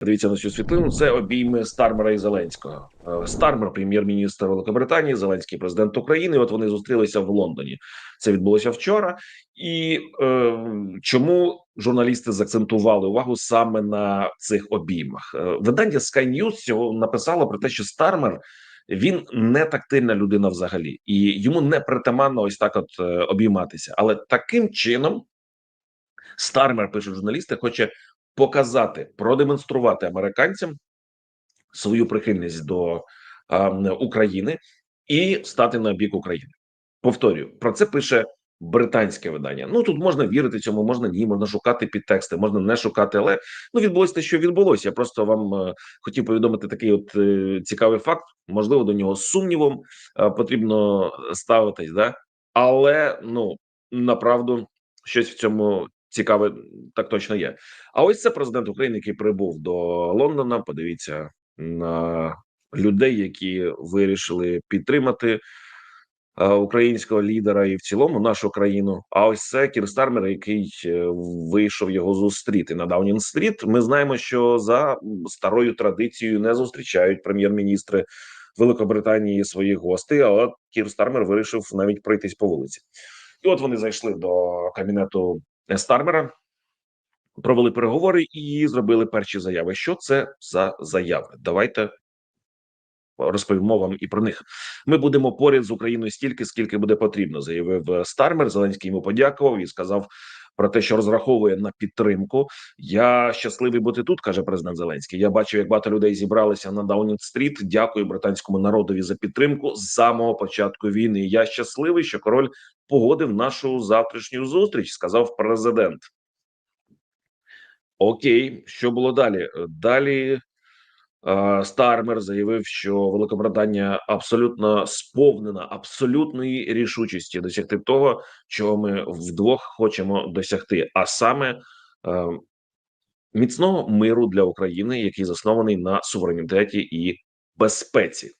Дивіться на цю світлину. Це обійми Стармера і Зеленського. Е, Стармер, прем'єр-міністр Великобританії, Зеленський президент України. От вони зустрілися в Лондоні. Це відбулося вчора. І е, чому журналісти заакцентували увагу саме на цих обіймах? Е, видання Sky News цього написало про те, що Стармер він не тактильна людина взагалі, і йому не притаманно ось так, от е, обійматися. Але таким чином Стармер пише журналісти, хоче показати, продемонструвати американцям свою прихильність до е, України і стати на бік України. Повторюю, про це пише британське видання. Ну тут можна вірити цьому, можна ні, можна шукати підтексти, можна не шукати. Але ну відбулося те, що відбулося. Я просто вам е, хотів повідомити такий от е, цікавий факт. Можливо, до нього з сумнівом е, потрібно ставитись, да але ну направду щось в цьому цікаве так точно є. А ось це президент України, який прибув до Лондона. Подивіться на людей, які вирішили підтримати е, українського лідера і в цілому нашу країну. А ось це Кір Стармер, який е, вийшов його зустріти на Даунінг стріт. Ми знаємо, що за старою традицією не зустрічають прем'єр-міністри Великобританії своїх гостей. А от Кір Стармер вирішив навіть пройтись по вулиці. І от вони зайшли до кабінету Стармера, провели переговори і зробили перші заяви. Що це за заяви? Давайте розповімо вам і про них. Ми будемо поряд з Україною стільки, скільки буде потрібно, заявив Стармер. Зеленський йому подякував і сказав. Про те, що розраховує на підтримку, я щасливий бути тут, каже президент Зеленський. Я бачив, як багато людей зібралися на Даунінг-стріт. Дякую британському народові за підтримку з самого початку війни. Я щасливий, що король погодив нашу завтрашню зустріч. Сказав президент. Окей, що було далі? Далі Стармер заявив, що Великобританія абсолютно сповнена абсолютної рішучості досягти того, чого ми вдвох хочемо досягти, а саме е, міцного миру для України, який заснований на суверенітеті і безпеці,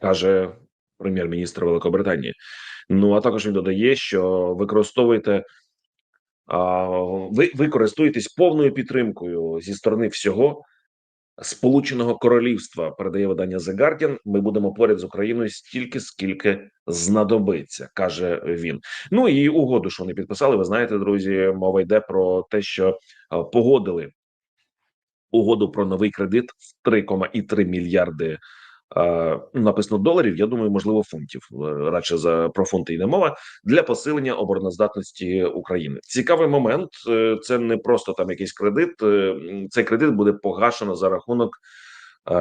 каже прем'єр-міністр Великобританії. Ну а також він додає, що використовуєте ви користуєтесь повною підтримкою зі сторони всього Сполученого Королівства. Передає видання The Guardian. Ми будемо поряд з Україною стільки, скільки знадобиться, каже він. Ну і угоду, що вони підписали. Ви знаєте, друзі, мова йде про те, що погодили угоду про новий кредит в 3,3 мільярди Е, написано доларів. Я думаю, можливо, фунтів е, радше за про фунти йде мова для посилення обороноздатності України. Цікавий момент. е, Це не просто там якийсь кредит. е, Цей кредит буде погашено за рахунок. е,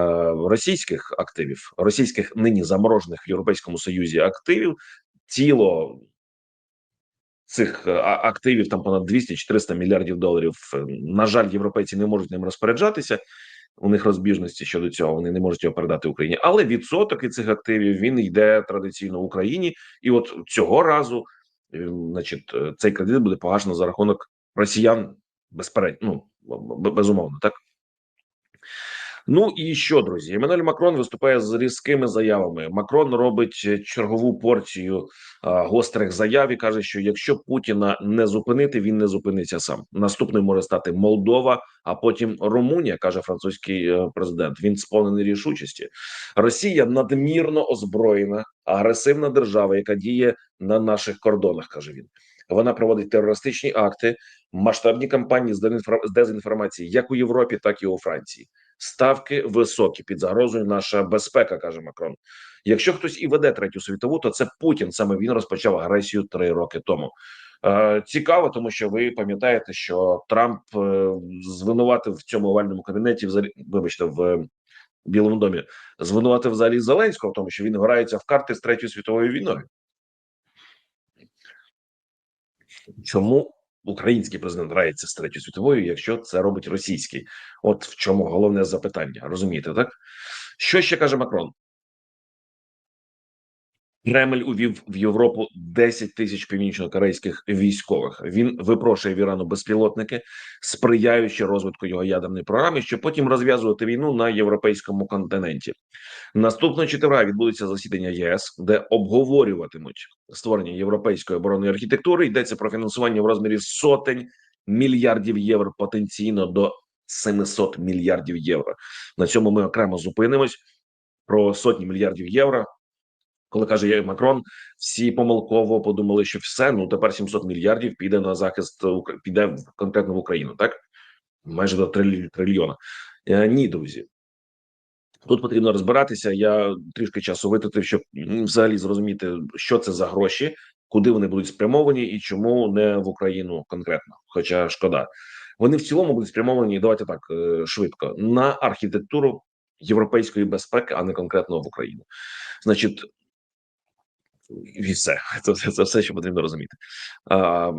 Російських активів, російських нині заморожених в Європейському Союзі активів, тіло цих е, активів там понад 200-400 мільярдів доларів. Е, На жаль, європейці не можуть ним розпоряджатися у них розбіжності щодо цього. Вони не можуть його передати Україні, але відсоток і цих активів він йде традиційно в Україні, і от цього разу, е, значить, е, цей кредит буде погашено за рахунок росіян. Безперечно, ну безумовно, так. Ну і що, друзі? Еммануель Макрон виступає з різкими заявами. Макрон робить е, чергову порцію а, гострих заяв і каже, що якщо Путіна не зупинити, він не зупиниться сам. Наступним може стати Молдова, а потім Румунія, каже французький е, президент. Він сповнений рішучості. Росія надмірно озброєна, агресивна держава, яка діє на наших кордонах, каже він. Вона проводить терористичні акти, масштабні кампанії з дезінформації, як у Європі, так і у Франції. Ставки високі під загрозою наша безпека, каже Макрон. Якщо хтось і веде третю світову, то це Путін. Саме він розпочав агресію три роки тому. Е, цікаво, тому що ви пам'ятаєте, що Трамп е, звинуватив в цьому овальному кабінеті, взагалі, вибачте, в Білому домі, звинуватив взагалі Зеленського, в тому що він грається в карти з третьою світовою війною. Чому український президент грається з третьою світовою, якщо це робить російський? От в чому головне запитання, розумієте, так? Що ще каже Макрон? Кремль увів в Європу 10 тисяч північно-корейських військових. Він випрошує в Ірану безпілотники, сприяючи розвитку його ядерної програми, щоб потім розв'язувати війну на європейському континенті. Наступного четверга відбудеться засідання ЄС, де обговорюватимуть створення європейської оборонної архітектури. Йдеться про фінансування в розмірі сотень мільярдів євро потенційно до 700 мільярдів євро. На цьому ми окремо зупинимось про сотні мільярдів євро. Коли каже є Макрон, всі помилково подумали, що все ну тепер 700 мільярдів піде на захист піде конкретно в Україну, так майже до трильйона. Е, Ні, друзі. Тут потрібно розбиратися. Я трішки часу витратив, щоб взагалі зрозуміти, що це за гроші, куди вони будуть спрямовані і чому не в Україну конкретно. Хоча шкода, вони в цілому будуть спрямовані. Давайте так е, швидко на архітектуру європейської безпеки, а не конкретно в Україну. Значить, і все це, це, це все, що потрібно розуміти. А,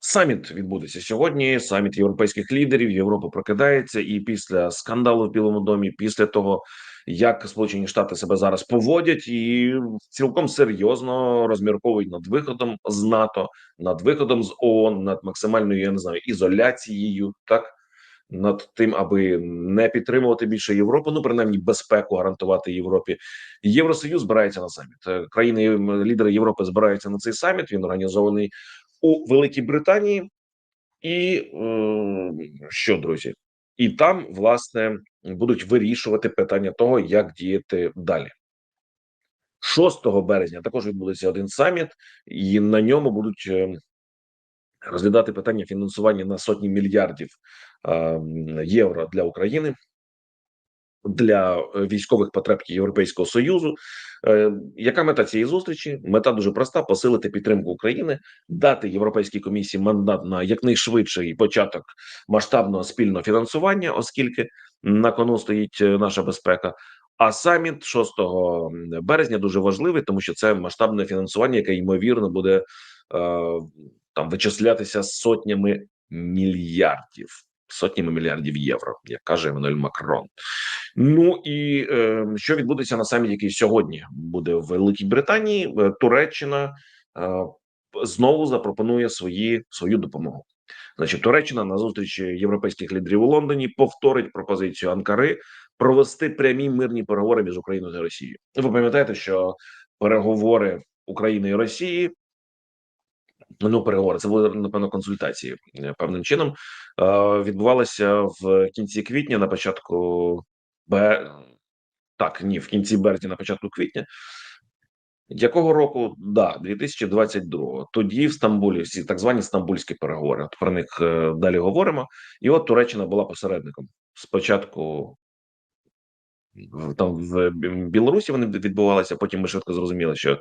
саміт відбудеться сьогодні. Саміт європейських лідерів. Європа прокидається, і після скандалу в Білому домі, після того як Сполучені Штати себе зараз поводять, і цілком серйозно розмірковують над виходом з НАТО, над виходом з ООН, над максимальною я не знаю ізоляцією, так над тим, аби не підтримувати більше Європу, ну принаймні безпеку гарантувати Європі. Євросоюз збирається на саміт. Е, Країни лідери Європи збираються на цей саміт. Він організований у Великій Британії, і е, що друзі, і там власне будуть вирішувати питання того, як діяти далі. 6 березня також відбудеться один саміт, і на ньому будуть е, розглядати питання фінансування на сотні мільярдів євро для України для е, військових потреб Європейського союзу. Е, Яка мета цієї зустрічі? Мета дуже проста: посилити підтримку України, дати Європейській комісії мандат на якнайшвидший початок масштабного спільного фінансування, оскільки на кону стоїть е, наша безпека. А саміт 6 березня дуже важливий, тому що це масштабне фінансування, яке ймовірно буде е, там вичислятися сотнями мільярдів, сотнями мільярдів євро, як каже Еммануель Макрон. Ну і е, що відбудеться на саміті, який сьогодні буде в Великій Британії? Е, Туреччина е, знову запропонує свої свою допомогу. Значить, Туреччина на зустрічі європейських лідерів у Лондоні повторить пропозицію Анкари провести прямі мирні переговори між Україною та Росією. Ви пам'ятаєте, що переговори України і Росії. Ну, переговори це були напевно консультації е, певним чином. Е, відбувалися в кінці квітня, на початку Б... Так, ні, в кінці березня, на початку квітня. Якого року? Да, 2022-го. Тоді в Стамбулі всі так звані стамбульські переговори. От про них е, далі говоримо. І от Туреччина була посередником. Спочатку там в Білорусі вони відбувалися. Потім ми швидко зрозуміли, що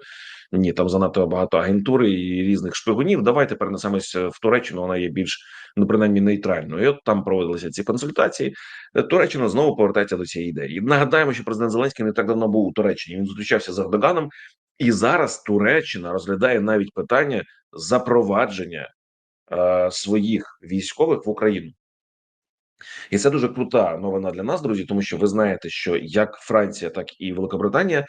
ні, там занадто багато агентури і різних шпигунів. Давайте перенесемось в Туреччину. Вона є більш ну принаймні нейтральною. І от там проводилися ці консультації. Е, Туреччина знову повертається до цієї ідеї. Нагадаємо, що президент Зеленський не так давно був у Туреччині. Він зустрічався з Ердоганом, і зараз Туреччина розглядає навіть питання запровадження е, своїх військових в Україну. І це дуже крута новина для нас, друзі, тому що ви знаєте, що як Франція, так і Великобританія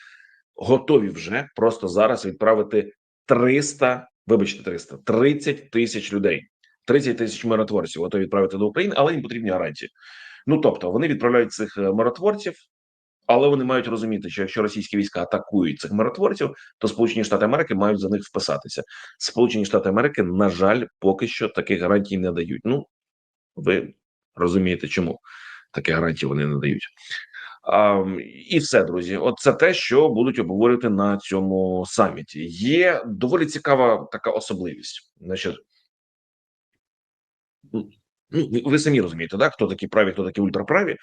готові вже просто зараз відправити 300, вибачте, 300, 30 тисяч людей, 30 тисяч миротворців готові відправити до України, але їм потрібні гарантії. Ну тобто вони відправляють цих е, миротворців, але вони мають розуміти, що якщо російські війська атакують цих миротворців, то Сполучені Штати Америки мають за них вписатися. Сполучені Штати Америки, на жаль, поки що таких гарантій не дають. Ну ви розумієте, чому такі гарантії вони не дають. І все, друзі. От це те, що будуть обговорювати на цьому саміті. Є доволі цікава така особливість. Значить, ну, ви- ви самі розумієте, да? хто такі праві, хто такі ультраправі.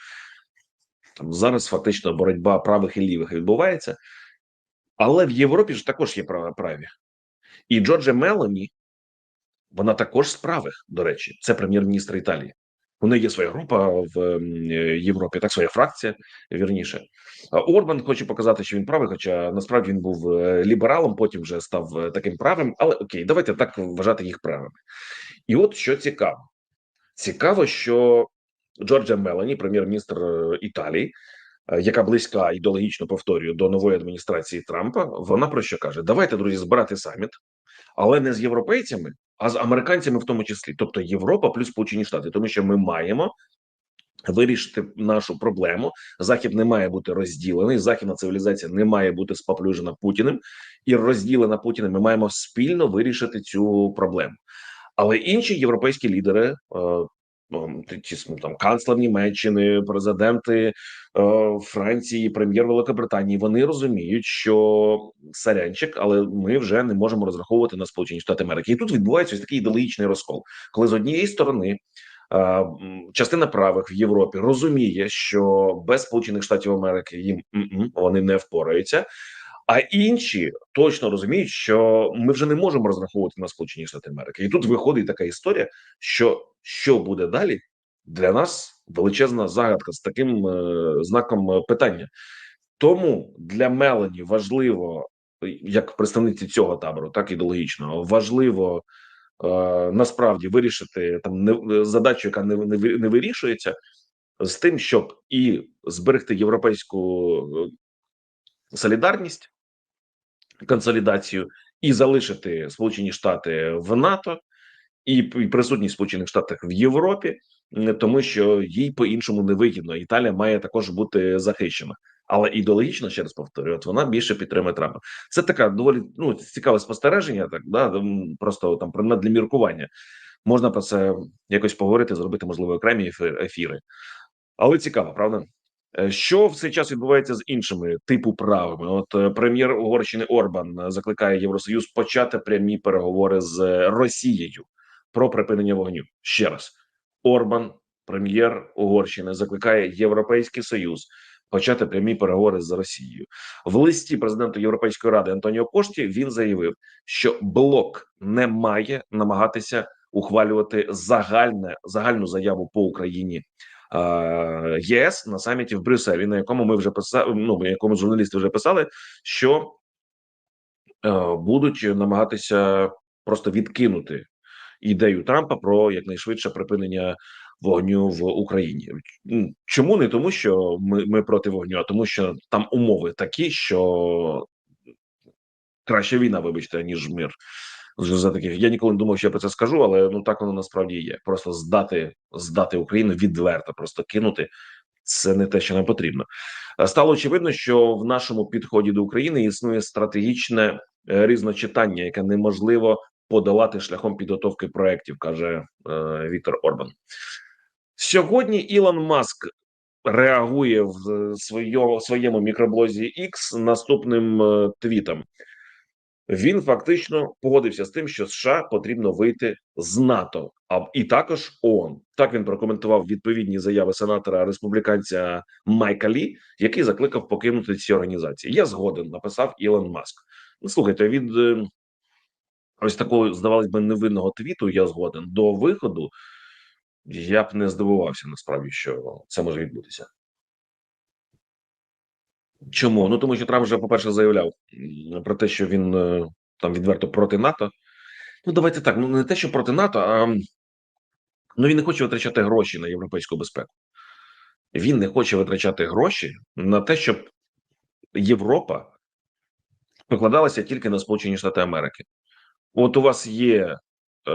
Там зараз фактично боротьба правих і лівих відбувається, але в Європі ж також є праві. І Джорджа Мелоні, вона також з правих, до речі, це прем'єр-міністр Італії. У неї є своя група в е, Європі, так своя фракція, вірніше. Орбан хоче показати, що він правий, хоча насправді він був е, лібералом, потім вже став е, таким правим. Але окей, давайте так вважати їх правими. І от що цікаво: цікаво, що Джорджа Мелані, прем'єр-міністр Італії, яка близька ідеологічно повторюю до нової адміністрації Трампа, вона про що каже: Давайте, друзі, збирати саміт, але не з європейцями, а з американцями, в тому числі, тобто Європа плюс Сполучені Штати, тому що ми маємо. Вирішити нашу проблему. Захід не має бути розділений. Західна цивілізація не має бути споплюжена Путіним і розділена Путіним. Ми маємо спільно вирішити цю проблему. Але інші європейські лідери, ну, см- там канцлер Німеччини, президенти е, Франції, прем'єр Великобританії. Вони розуміють, що сарянчик, але ми вже не можемо розраховувати на Сполучені Штати Америки. І тут відбувається ось такий ідеологічний розкол, коли з однієї сторони. е, Частина правих в Європі розуміє, що без Сполучених Штатів Америки їм вони не впораються. А інші точно розуміють, що ми вже не можемо розраховувати на Сполучені Штати Америки. І тут виходить така історія, що що буде далі для нас величезна загадка з таким е, знаком е, питання. Тому для Мелані важливо, е, як представниці цього табору, так ідеологічного, важливо е, насправді вирішити там не задачу, яка не, не, не вирішується, з тим, щоб і зберегти європейську е, солідарність консолідацію і залишити Сполучені Штати в НАТО і присутність Сполучених Штатів в Європі, тому що їй по іншому не вигідно. Італія має також бути захищена. Але ідеологічно, ще раз повторюю, от вона більше підтримує Трампа. Це така доволі ну цікаве спостереження. Так да просто там предмет для міркування. Можна про це якось поговорити, зробити можливо окремі ефіри. Але цікаво, правда? Е, Що в цей час відбувається з іншими типу правами? От е, прем'єр Угорщини Орбан е, закликає Євросоюз почати прямі переговори з Росією про припинення вогню. Ще раз, Орбан, прем'єр Угорщини, закликає Європейський Союз почати прямі переговори з Росією. В листі президенту Європейської ради Антоніо Кошті він заявив, що блок не має намагатися ухвалювати загальне загальну заяву по Україні ЄС на саміті в Брюсселі, на якому ми вже писали, ну на якому журналісти вже писали, що е, будуть намагатися просто відкинути ідею Трампа про якнайшвидше припинення вогню в Україні. Чому не тому, що ми, ми проти вогню, а тому, що там умови такі, що краще війна, вибачте, ніж мир. Вже за таких я ніколи не думав, що я про це скажу, але ну так воно насправді є. Просто здати здати Україну відверто, просто кинути це не те, що нам потрібно. Е, Стало очевидно, що в нашому підході до України існує стратегічне е, різночитання, яке неможливо подолати шляхом підготовки проєктів, каже е, Віктор Орбан. Сьогодні Ілон Маск реагує в е, своєму мікроблозі X наступним твітом. Він фактично погодився з тим, що США потрібно вийти з НАТО, а і також ООН. Так він прокоментував відповідні заяви сенатора республіканця Майка Лі, який закликав покинути ці організації. Я згоден, написав Ілон Маск. Ну, слухайте, від е, ось такого здавалось би невинного твіту. Я згоден до виходу. Я б не здивувався насправді, що це може відбутися. Чому? Ну тому що Трамп вже, по-перше, заявляв про те, що він е, там відверто проти НАТО. Ну, давайте так. Ну не те, що проти НАТО, а ну він не хоче витрачати гроші на європейську безпеку. Він не хоче витрачати гроші на те, щоб Європа покладалася тільки на Сполучені Штати Америки. От у вас є е,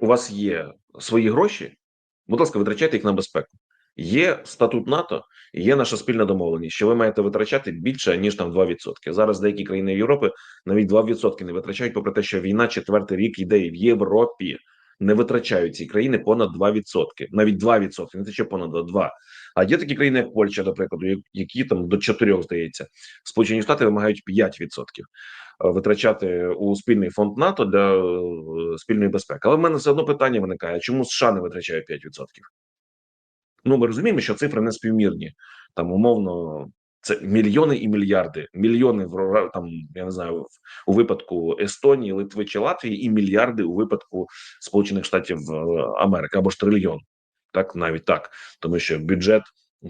у вас є свої гроші, будь ласка, витрачайте їх на безпеку. Є статут НАТО, є наша спільна домовленість, що ви маєте витрачати більше ніж там 2%. Зараз деякі країни Європи навіть 2% не витрачають, попри те, що війна четвертий рік йде в Європі. Не витрачають ці країни понад 2%. навіть 2%, не те, що понад 2%. А є такі країни, як Польща, до прикладу, які там до 4, здається, Сполучені Штати вимагають 5% е, витрачати у спільний фонд НАТО для е, спільної безпеки. Але в мене все одно питання виникає: чому США не витрачає 5%? Ну, ми розуміємо, що цифри не співмірні. Там умовно це мільйони і мільярди. Мільйони в там, я не знаю, у випадку Естонії, Литви чи Латвії, і мільярди у випадку Сполучених Штатів е, Америки або ж трильйон. Так, навіть так, тому що бюджет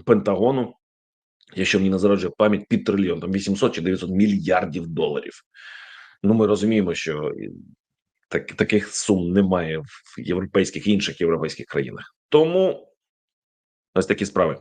Пентагону, якщо мені не зароджує пам'ять, під трильйон, там 800 чи 900 мільярдів доларів. Ну, ми розуміємо, що так, таких сум немає в європейських інших європейських країнах. Тому ось такі справи.